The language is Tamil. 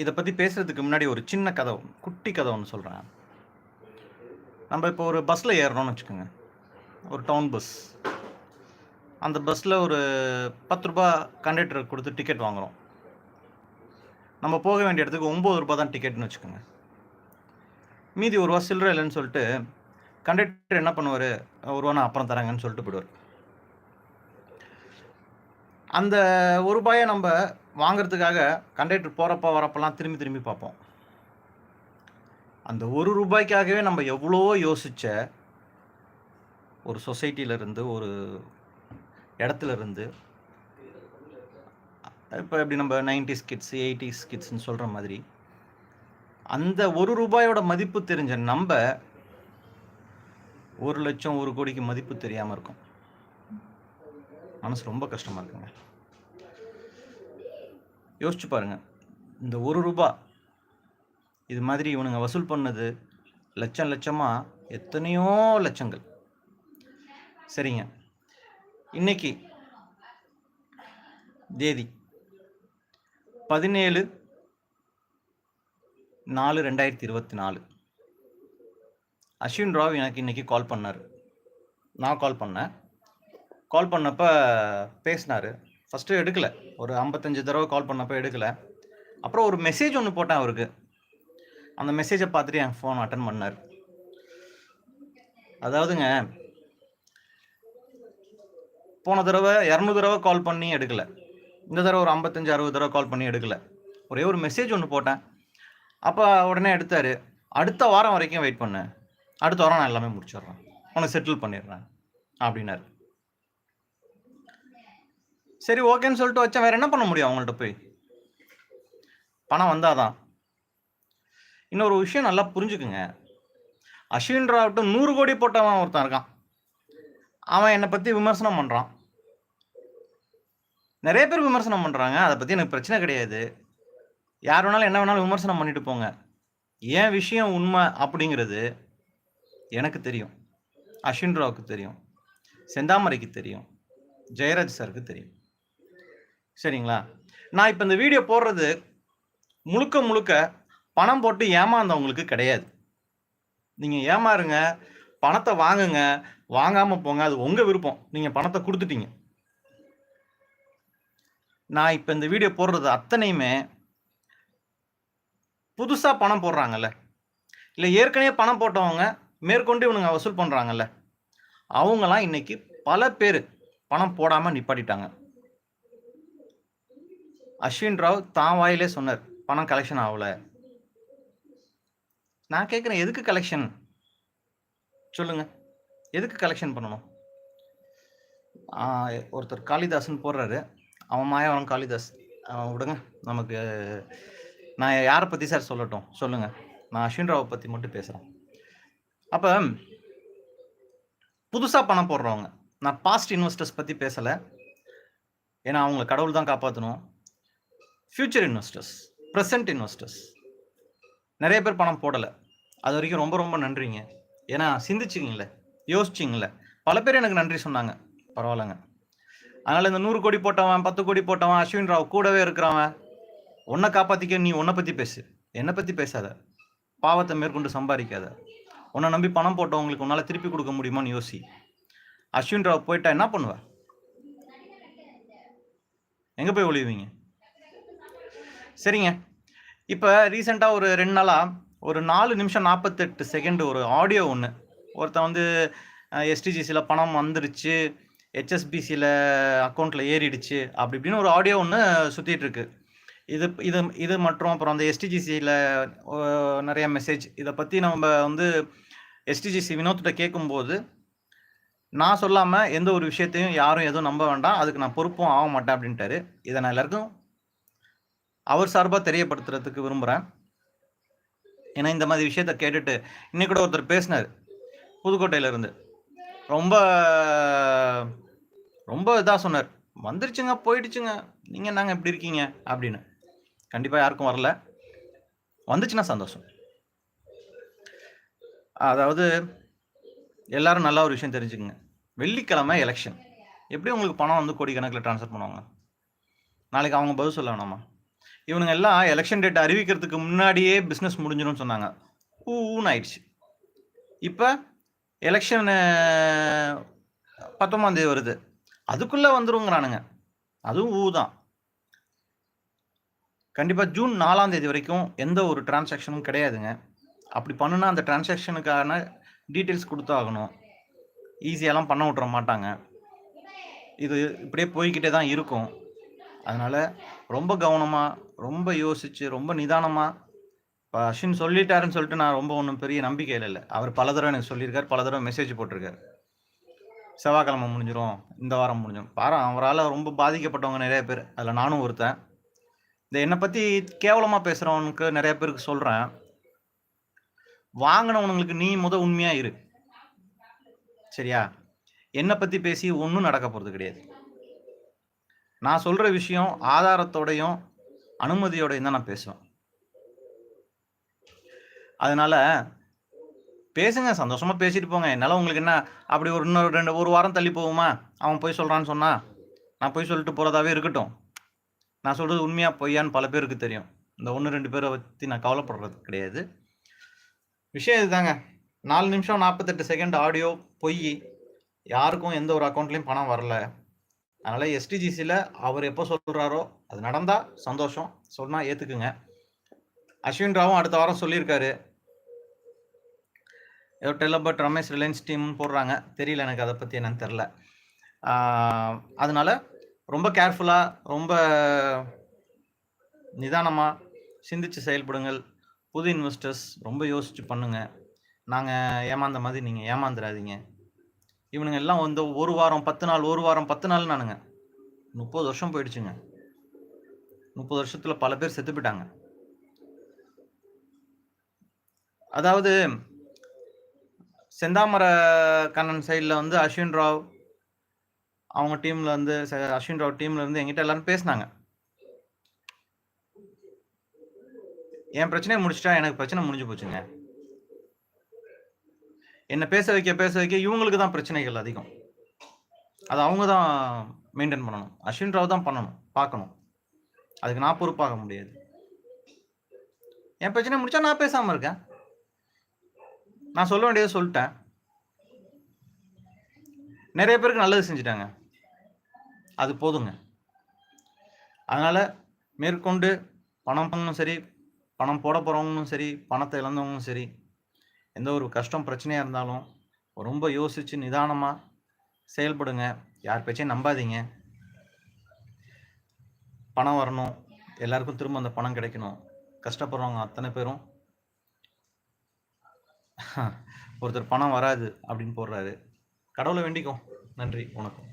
இதை பற்றி பேசுகிறதுக்கு முன்னாடி ஒரு சின்ன கதை குட்டி கதை ஒன்று சொல்கிறேன் நம்ம இப்போ ஒரு பஸ்ஸில் ஏறுறோம்னு வச்சுக்கோங்க. ஒரு டவுன் பஸ் அந்த பஸ்ஸில் ஒரு பத்து ரூபா கண்டக்டருக்கு கொடுத்து டிக்கெட் வாங்குகிறோம் நம்ம போக வேண்டிய இடத்துக்கு ஒம்பது ரூபா தான் டிக்கெட்னு வச்சுக்கோங்க. மீதி ஒரு ரூபா சில்லற இல்லைன்னு சொல்லிட்டு கண்டக்டர் என்ன பண்ணுவார்? ஒரு ரூபா நான் அப்புறம் தராங்கன்னு சொல்லிட்டு போயிடுவார். அந்த ஒரு ரூபாயை நம்ம வாங்குறதுக்காக கண்டக்டர் போகிறப்ப வரப்பெல்லாம் திரும்பி திரும்பி பார்ப்போம். அந்த ஒரு ரூபாய்க்காகவே நம்ம எவ்வளோ யோசித்த ஒரு சொசைட்டியிலேருந்து ஒரு இடத்துல இருந்து இப்போ எப்படி நம்ம நைன்டிஸ் கிட்ஸ் எயிட்டிஸ் கிட்ஸ்னு சொல்கிற மாதிரி அந்த ஒரு ரூபாயோட மதிப்பு தெரிஞ்ச நம்ம ஒரு லட்சம் ஒரு கோடிக்கு மதிப்பு தெரியாமல் இருக்கும். மனசு ரொம்ப கஷ்டமாக இருக்குங்க. யோசிச்சு பாருங்கள் இந்த ஒரு ரூபா இது மாதிரி இவனுங்க வசூல் பண்ணது லட்சம் லட்சமாக எத்தனையோ லட்சங்கள். சரிங்க. இன்னைக்கு தேதி பதினேழு நாலு ரெண்டாயிரத்தி இருபத்தி நாலு. அஸ்வின் ராவ் எனக்கு இன்றைக்கி கால் பண்ணார். நான் கால் பண்ணேன். கால் பண்ணப்போ பேசினார். ஃபஸ்ட்டு எடுக்கலை. ஒரு ஐம்பத்தஞ்சு தடவை கால் பண்ணப்போ எடுக்கலை. அப்புறம் ஒரு மெசேஜ் ஒன்று போட்டேன் அவருக்கு. அந்த மெசேஜை பார்த்துட்டு என் ஃபோன் அட்டன் பண்ணார். அதாவதுங்க போன தடவை இரநூறு தடவை கால் பண்ணி எடுக்கலை. இந்த தடவை ஒரு ஐம்பத்தஞ்சு அறுபது தடவை கால் பண்ணி எடுக்கலை. ஒரே ஒரு மெசேஜ் ஒன்று போட்டேன். அப்போ உடனே எடுத்தார். அடுத்த வாரம் வரைக்கும் வெயிட் பண்ணேன் அடுத்த வாரம் நான் எல்லாமே முடிச்சிடுறேன். உனக்கு செட்டில் பண்ணிடுறேன். அப்படின்னாரு. சரி ஓகேன்னு சொல்லிட்டு வச்சேன் வேற என்ன பண்ண முடியும் அவங்கள்ட்ட போய்? பணம் வந்தாதான். இன்னொரு விஷயம் நல்லா புரிஞ்சுக்குங்க. அஸ்வின் நூறு கோடி போட்டவன் ஒருத்தன் இருக்கான். அவன் என்னை பற்றி விமர்சனம் பண்ணுறான் நிறைய பேர் விமர்சனம் பண்ணுறாங்க அதை பற்றி எனக்கு பிரச்சனை கிடையாது. யார் வேணாலும் என்ன வேணாலும் விமர்சனம் பண்ணிட்டு போங்க. ஏன் விஷயம் உண்மை அப்படிங்கிறது எனக்கு தெரியும். அஸ்வின் ராவுக்கு தெரியும். செந்தாமரைக்கு தெரியும். ஜெயராஜ் சாருக்கு தெரியும். சரிங்களா? நான் இப்போ இந்த வீடியோ போடுறது முழுக்க முழுக்க பணம் போட்டு ஏமாந்தவங்களுக்கு கிடையாது. நீங்கள் ஏமாறுங்க பணத்தை வாங்குங்க வாங்காமல் போங்க அது உங்கள் விருப்பம். நீங்கள் பணத்தை கொடுத்துட்டீங்க. நான் இப்போ இந்த வீடியோ போடுறது அத்தனையுமே புதுசாக பணம் போடுறாங்கல்ல. இல்லை ஏற்கனவே பணம் போட்டவங்க மேற்கொண்டு இவனுங்க வசூல் பண்ணுறாங்கல்ல அவங்களாம் இன்னைக்கு பல பேர் பணம் போடாமல் நிப்பாட்டிட்டாங்க. அஸ்வின் ராவ் தான் வாயிலே சொன்னார் பணம் கலெக்ஷன் ஆகல. நான் கேட்குறேன் எதுக்கு கலெக்ஷன் சொல்லுங்க. எதுக்கு கலெக்ஷன் பண்ணணும்? ஒருத்தர் காளிதாஸ்ன்னு போடுறாரு. அவன் மாயவன் காளிதாஸ். அவன் விடுங்க. நமக்கு நான் யாரை பற்றி சார் சொல்லட்டும்? சொல்லுங்க. நான் அஸ்வின் ராவை பற்றி மட்டும் பேசுகிறேன் அப்போ புதுசாக பணம் போடுறவங்க. நான் பாஸ்ட் இன்வெஸ்டர்ஸ் பற்றி பேசலை. ஏன்னா அவங்கள கடவுள் தான் காப்பாற்றணும் ஃப்யூச்சர் இன்வெஸ்டர்ஸ் ப்ரெசன்ட் இன்வெஸ்டர்ஸ் நிறைய பேர் பணம் போடலை. அது வரைக்கும் ரொம்ப ரொம்ப நன்றிங்க. ஏன்னா சிந்திச்சிங்களே யோசிச்சிங்களே பல பேர் எனக்கு நன்றி சொன்னாங்க. பரவாயில்லைங்க. அதனால் இந்த நூறு கோடி போட்டவன் பத்து கோடி போட்டவன் அஸ்வின் ராவ் கூடவே இருக்கிறவன் உன்னை காப்பாற்றிக்க நீ உன்னை பற்றி பேசு. என்னை பற்றி பேசாத. பாவத்தை மேற்கொண்டு சம்பாதிக்காத. உன்னை நம்பி பணம் போட்டவங்களுக்கு உன்னால் திருப்பி கொடுக்க முடியுமான்னு யோசி. அஸ்வின் ராவ் போயிட்டா என்ன பண்ணுவ? எங்கே போய் ஒழிவீங்க சரிங்க. இப்போ ரீசெண்டாக ஒரு ரெண்டு நாளாக ஒரு நாலு நிமிஷம் நாற்பத்தெட்டு செகண்ட் ஒரு ஆடியோ ஒன்று ஒருத்தன் வந்து எஸ்டிஜிசியில் பணம் வந்துருச்சு ஹெச்எஸ்பிசியில் அக்கௌண்ட்டில் ஏறிடுச்சு அப்படி இப்படின்னு ஒரு ஆடியோ ஒன்று சுற்றிட்டு இருக்கு. இது இது இது மற்றும் அப்புறம் அந்த எஸ்டிஜிசியில் நிறைய மெசேஜ் இதை பற்றி நம்ம வந்து எஸ்டிஜிசி வினோத்திட்ட கேட்கும்போது நான் சொல்லாமல் எந்த ஒரு விஷயத்தையும் யாரும் எதுவும் நம்ப வேண்டாம் அதுக்கு நான் பொறுப்பும் ஆக மாட்டேன் அப்படின்ட்டாரு. இதை நான் எல்லாருக்கும் அவர் சார்பாக தெரியப்படுத்துறதுக்கு விரும்புகிறேன் ஏன்னா இந்த மாதிரி விஷயத்த கேட்டுட்டு இன்னைக்கு கூட ஒருத்தர் பேசினார். புதுக்கோட்டையிலேருந்து. ரொம்ப ரொம்ப இதாக சொன்னார். வந்துருச்சுங்க போயிடுச்சுங்க. நீங்கள் நாங்கள் எப்படி இருக்கீங்க? அப்படின்னு. கண்டிப்பாக யாருக்கும் வரல. வந்துச்சுன்னா சந்தோஷம். அதாவது எல்லாரும் நல்ல ஒரு விஷயம் தெரிஞ்சுக்குங்க. வெள்ளிக்கிழமை எலெக்ஷன் எப்படி உங்களுக்கு பணம் வந்து கோடிக்கணக்கில் ட்ரான்ஸ்ஃபர் பண்ணுவாங்க? நாளைக்கு அவங்க பதில் சொல்ல வேணாமா? இவனுங்க எல்லாம் எலெக்ஷன் டேட் அறிவிக்கிறதுக்கு முன்னாடியே பிஸ்னஸ் முடிஞ்சிடும் சொன்னாங்க. ஊன்னு ஆயிடுச்சு. இப்போ எலெக்ஷன் பத்தொம்பதாம் தேதி வருது. அதுக்குள்ளே வந்துருங்கிறானுங்க. அதுவும் ஊ தான் கண்டிப்பாக ஜூன் நாலாம் தேதி வரைக்கும் எந்த ஒரு டிரான்சாக்ஷனும் கிடையாதுங்க. அப்படி பண்ணுனா அந்த டிரான்சாக்ஷனுக்கான டீட்டெயில்ஸ் கொடுத்தாகணும் ஈஸியாலாம் பண்ண விட்ற மாட்டாங்க. இது இப்படியே போய்கிட்டே தான் இருக்கும். அதனால் ரொம்ப கவனமாக ரொம்ப யோசித்து ரொம்ப நிதானமாக இப்போ அஸ்வின் சொல்லிட்டாருன்னு சொல்லிட்டு நான் ரொம்ப ஒன்றும் பெரிய நம்பிக்கையில் இல்லை. அவர் பல தடவை எனக்கு சொல்லியிருக்கார் பல தடவை மெசேஜ் போட்டிருக்காரு. செவ்வாய்க்கிழமை முடிஞ்சிடும் இந்த வாரம் முடிஞ்சிடும் பாரு அவரால் ரொம்ப பாதிக்கப்பட்டவங்க நிறைய பேர். அதில் நானும் ஒருத்தன். இந்த என்னை பற்றி கேவலமாக பேசுகிறவனுக்கு நிறைய பேருக்கு சொல்கிறேன் வாங்கினவனுங்களுக்கு நீ முத உண்மையாக இரு. சரியா? என்னை பற்றி பேசி ஒன்றும் நடக்க போகிறது கிடையாது. நான் சொல்கிற விஷயம் ஆதாரத்தோடையும் அனுமதியோடையும் தான் நான் பேசுவேன். அதனால பேசுங்க சந்தோஷமா பேசிட்டு போங்க. என்னால் உங்களுக்கு என்ன அப்படி ஒரு இன்னொரு ரெண்டு ஒரு வாரம் தள்ளி போகுமா? அவன் போய் சொல்கிறான்னு சொன்னா நான் போய் சொல்லிட்டு போகிறதாவே இருக்கட்டும். நான் சொல்கிறது உண்மையாக பொய்யான்னு பல பேருக்கு தெரியும். இந்த ஒன்று ரெண்டு பேரை பற்றி நான் கவலைப்படுறது கிடையாது. விஷயம் இதுதாங்க. நாலு நிமிஷம் நாற்பத்தெட்டு செகண்ட் ஆடியோ பொய். யாருக்கும் எந்த ஒரு அக்கௌண்ட்லேயும் பணம் வரல. அதனால் எஸ்டிஜிசியில் அவர் எப்போ சொல்கிறாரோ அது நடந்தால் சந்தோஷம். சொன்னால் ஏற்றுக்குங்க அஸ்வின் ராவும் அடுத்த வாரம் சொல்லியிருக்காரு. ஏதோ டெலபட் ரமேஷ் ரிலையன்ஸ் டீம் போடுறாங்க. தெரியல எனக்கு அதை பற்றி என்னன்னு தெரில அதனால ரொம்ப கேர்ஃபுல்லாக ரொம்ப நிதானமாக சிந்திச்சு செயல்படுங்கள். புது இன்வெஸ்டர்ஸ் ரொம்ப யோசித்து பண்ணுங்கள் நாங்கள் ஏமாந்த மாதிரி நீங்கள் ஏமாந்துடாதீங்க இவனுங்க எல்லாம் வந்து ஒரு வாரம் பத்து நாள் ஒரு வாரம் பத்து நாள் நானுங்க முப்பது வருஷம் போயிடுச்சுங்க. முப்பது வருஷத்துல பல பேர் செத்து போயிட்டாங்க. அதாவது செந்தாமர கண்ணன் சைடில் வந்து அஸ்வின் ராவ் அவங்க டீம்ல வந்து ச- அஸ்வின் ராவ் டீம்ல இருந்து எங்கிட்ட எல்லாரும் பேசினாங்க. என் பிரச்சனையை முடிச்சிட்டா எனக்கு பிரச்சனை முடிஞ்சு போச்சுங்க. என்னை பேச வைக்க பேச வைக்க இவங்களுக்கு தான் பிரச்சனைகள் அதிகம். அது அவங்க தான் மெயின்டைன் பண்ணணும். அஸ்வின் ராவ் தான் பண்ணணும் பார்க்கணும். அதுக்கு நான் பொறுப்பாக முடியாது. என் பிரச்சனை முடிச்சா நான் பேசாமல் இருக்கேன். நான் சொல்ல வேண்டியதை சொல்லிட்டேன். நிறைய பேருக்கு நல்லது செஞ்சுட்டாங்க. அது போதுங்க. அதனால் மேற்கொண்டு பணம் பண்ணணும் சரி பணம் போட போகிறவங்களும் சரி பணத்தை இழந்தவங்களும் சரி எந்த ஒரு கஷ்டம் பிரச்சனையாக இருந்தாலும் ரொம்ப யோசித்து நிதானமாக செயல்படுங்க. யார் பேச்சையும் நம்பாதீங்க. பணம் வரணும். எல்லாருக்கும் திரும்ப அந்த பணம் கிடைக்கணும். கஷ்டப்படுறவங்க அத்தனை பேரும் ஒருத்தர் பணம் வராது அப்படின்னு போடுறாரு. கடவுளை வேண்டிக்கும் நன்றி. வணக்கம்.